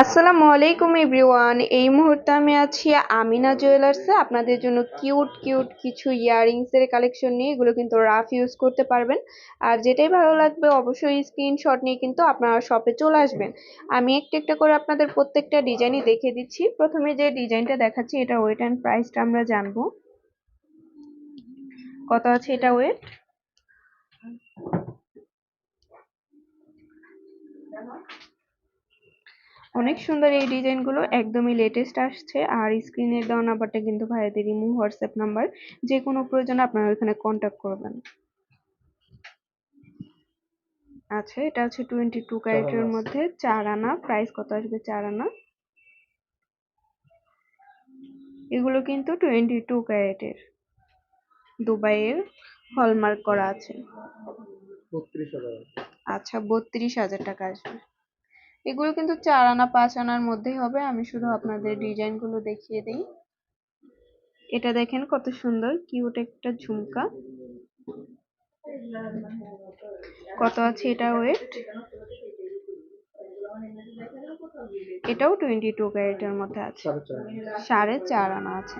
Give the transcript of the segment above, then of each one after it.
আসসালামু আলাইকুম এভরিওয়ান। এই মুহূর্তে আমি আছি আমিনা জুয়েলার্সে আপনাদের জন্য কিউট কিউট কিছু ইয়াররিংসের কালেকশন নিয়ে। এগুলো কিন্তু রাফ ইউজ করতে পারবেন। আর যেটাই ভালো লাগবে, অবশ্যই স্ক্রিনশট নিয়ে কিন্তু আপনারা শপে চলে আসবেন। আমি একটা একটা করে আপনাদের প্রত্যেকটা ডিজাইনই দেখে দিচ্ছি। প্রথমে যে ডিজাইনটা দেখাচ্ছি, এটা ওয়েট অ্যান্ড প্রাইসটা আমরা জানব। কত আছে এটা ওয়েট অনেক সুন্দর এই ডিজাইনগুলো একদমই লেটেস্ট আসছে। আর স্ক্রিনের দেওয়া নাম্বারটা কিন্তু ভাইয়াদের ইমো হোয়াটসঅ্যাপ নাম্বার যে কোনো প্রয়োজনে আপনারা ওখানে কন্ট্যাক্ট করবেন। আচ্ছা এটা হচ্ছে টোয়েন্টি টু ক্যারেটের মধ্যে। চার আনা প্রাইস কত আসবে চার আনা? এগুলো কিন্তু টোয়েন্টি টু ক্যারেটের। দুবাইয়ের হলমার্ক করা আছে। আচ্ছা বত্রিশ হাজার টাকা আসবে। এগুলো কিন্তু চার আনা পাঁচ আনার মধ্যেই হবে। আমি শুধু আপনাদের ডিজাইনগুলো দেখিয়ে দিই। এটা দেখেন কত সুন্দর কিউট একটা ঝুমকা। কত আছে এটা ওয়েট? এটাও টোয়েন্টি টু ক্যারেটের মধ্যে আছে। সাড়ে চার আনা। আছে।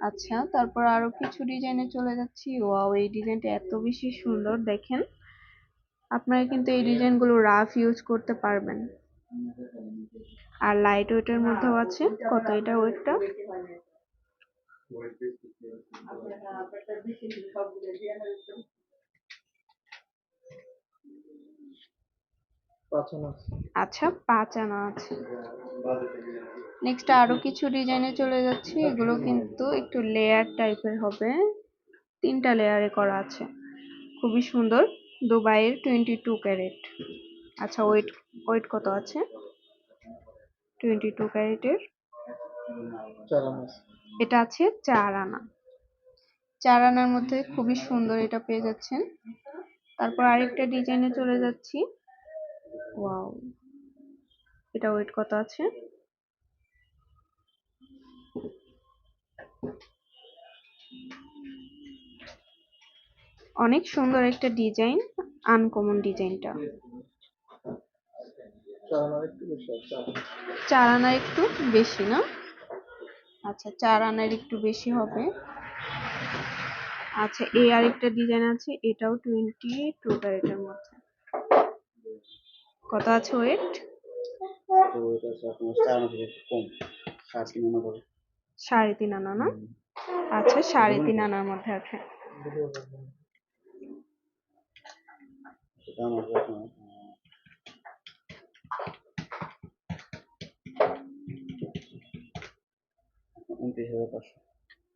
আচ্ছা তারপর আরও কিছু ডিজাইনে চলে যাচ্ছি। ওয়াও এই ডিজাইনটা এত বেশি সুন্দর দেখেন। আপনারা কিন্তু এই ডিজাইনগুলো রাফ ইউজ করতে পারবেন। আর লাইট ওয়েটের মধ্যেও আছে। কত এটা ওয়েটটা আচ্ছা পাঁচ আনা আছে। নেক্সট আরও কিছু ডিজাইনে চলে যাচ্ছি। এগুলো কিন্তু একটু লেয়ার টাইপের হবে। তিনটা লেয়ারে করা আছে। খুবই সুন্দর। দুবাইয়ের টোয়েন্টি টু ক্যারেট আচ্ছা ওয়েট ওয়েট কত আছে? টোয়েন্টি টু ক্যারেটের এটা আছে চার আনা। চার আনার মধ্যে খুবই সুন্দর এটা পেয়ে যাচ্ছেন। তারপর আরেকটা ডিজাইনে চলে যাচ্ছি। ওয়াও। এটা ওয়েট কত আছে? অনেক সুন্দর একটা ডিজাইন আনকমন ডিজাইনটা। চার আনা একটু বেশি না? আচ্ছা চার আনার একটু বেশি হবে। আচ্ছা এই আরেকটা ডিজাইন আছে এটাও টোয়েন্টি টু ক্যারেটের মধ্যে। কত আছে ওয়েট সাড়ে তিন আনা না? আচ্ছা সাড়ে তিন আনার মধ্যে আছে।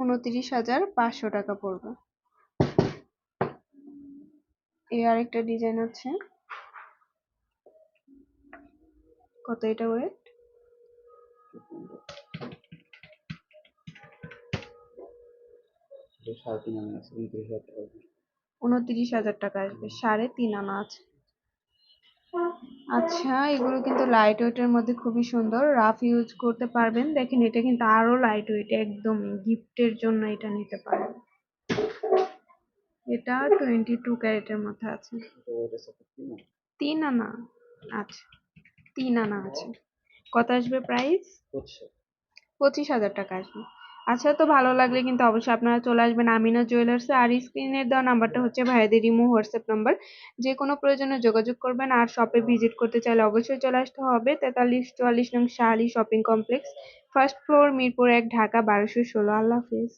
উনত্রিশ হাজার পাঁচশো। টাকা পড়বে। এই আরেকটা ডিজাইন আছে কত এটা ওয়েট উনত্রিশ হাজার টাকা। আসবে সাড়ে তিন আনা আছে। আচ্ছা এগুলো কিন্তু লাইট ওয়েটের মধ্যে খুবই সুন্দর। রাফ ইউজ করতে পারবেন। দেখেন এটা কিন্তু আরও লাইট ওয়েট একদম গিফটের জন্য এটা নিতে পারেন। এটা টোয়েন্টি টু ক্যারেটের মধ্যে আছে। তিন আনা? আচ্ছা তিন আনা আছে। কত আসবে প্রাইস পঁচিশ হাজার টাকা আসবে। আচ্ছা তো ভালো লাগলে কিন্তু অবশ্যই আপনারা চলে আসবেন আমিনা জুয়েলার্সে। আর স্ক্রিনের দেওয়া নাম্বারটা হচ্ছে ভাইয়াদের ইমো হোয়াটসঅ্যাপ নাম্বার যে কোনো প্রয়োজনে যোগাযোগ করবেন আর শপে ভিজিট করতে চাইলে অবশ্যই চলে আসতে হবে। তেতাল্লিশ, চুয়াল্লিশ নং Shahali shopping complex first floor Mirpur এক, ঢাকা বারোশো ষোলো। আল্লাহ হাফিজ।